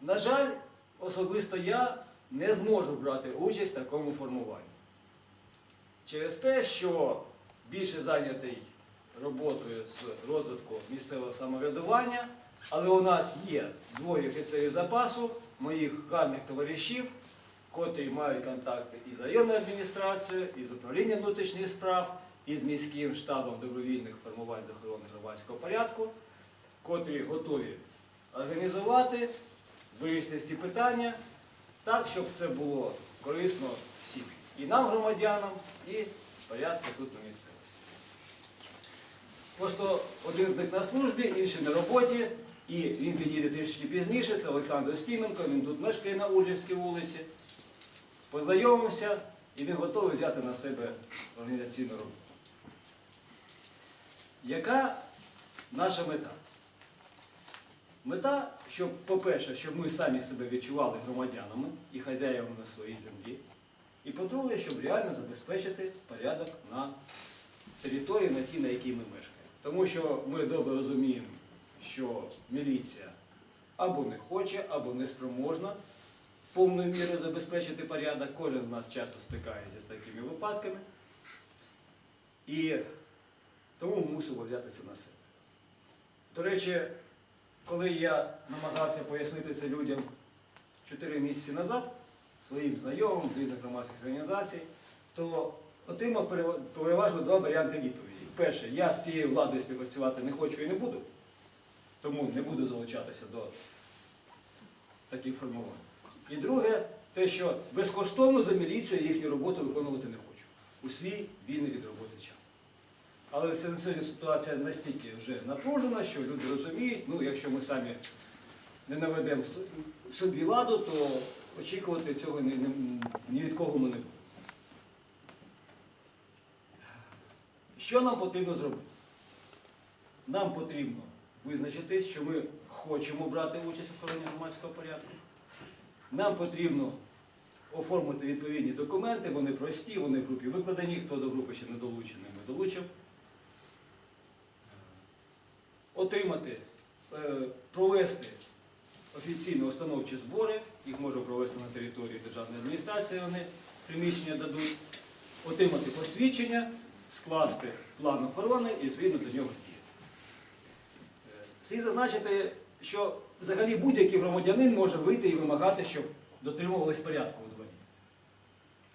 На жаль, особисто я не зможу брати участь в такому формуванні. Через те, що більше зайнятий роботою з розвитку місцевого самоврядування, але у нас є двоє офіцерів запасу, моїх гарних товаришів, котрі мають контакти із районною адміністрацією, із управлінням внутрішніх справ, із міським штабом добровільних формувань з охорони громадського порядку, котрі готові організувати, вирішити всі питання так, щоб це було корисно всім. І нам, громадянам, і порядку тут на місцевості. Просто один з них на службі, інший на роботі, і він підійде трішки пізніше. Це Олександр Стіменко, він тут мешкає на Ульгівській вулиці. Познайомимося, і він готовий взяти на себе організаційну роботу. Яка наша мета? Мета, щоб, по-перше, щоб ми самі себе відчували громадянами і хазяївами на своїй землі. І по-друге, щоб реально забезпечити порядок на території, на тій, на якій ми мешкаємо. Тому що ми добре розуміємо, що міліція або не хоче, або не спроможна повною мірою забезпечити порядок. Кожен з нас часто стикається з такими випадками. І тому мусимо взяти це на себе. До речі, коли я намагався пояснити це людям 4 місяці назад, своїм знайомим з різних громадських організацій, то отримав переважно два варіанти відповіді. Перше, я з цією владою співпрацювати не хочу і не буду, тому не буду залучатися до таких формувань. І друге, те, що безкоштовно за міліцію їхню роботу виконувати не хочу. У свій вільний від роботи час. Але сьогодні ситуація настільки вже напружена, що люди розуміють, ну якщо ми самі не наведемо собі ладу, то очікувати цього ні, ні- від кого ми не будемо. Що нам потрібно зробити? Нам потрібно визначити, що ми хочемо брати участь в охороні громадського порядку. Нам потрібно оформити відповідні документи, вони прості, вони в групі викладені, хто до групи ще не долучений, ми долучив. Отримати, е, провести офіційно установчі збори, їх можу провести на території державної адміністрації, вони приміщення дадуть, отримати посвідчення, скласти план охорони і відповідно до нього діяти. Е, Слід зазначити, що взагалі будь-який громадянин може вийти і вимагати, щоб дотримувались порядку у дворі.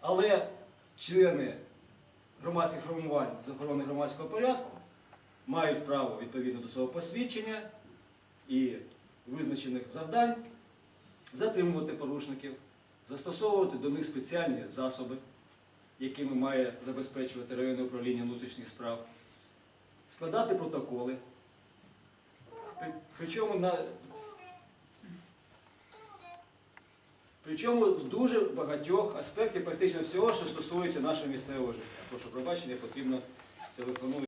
Але члени громадських формувань з охорони громадського порядку мають право відповідно до свого посвідчення і визначених завдань затримувати порушників, застосовувати до них спеціальні засоби, якими має забезпечувати районне управління внутрішніх справ, складати протоколи. Причому на Причому з дуже багатьох аспектів, практично всього, що стосується нашого місцевого життя. Прошу пробачення, потрібно телефонувати.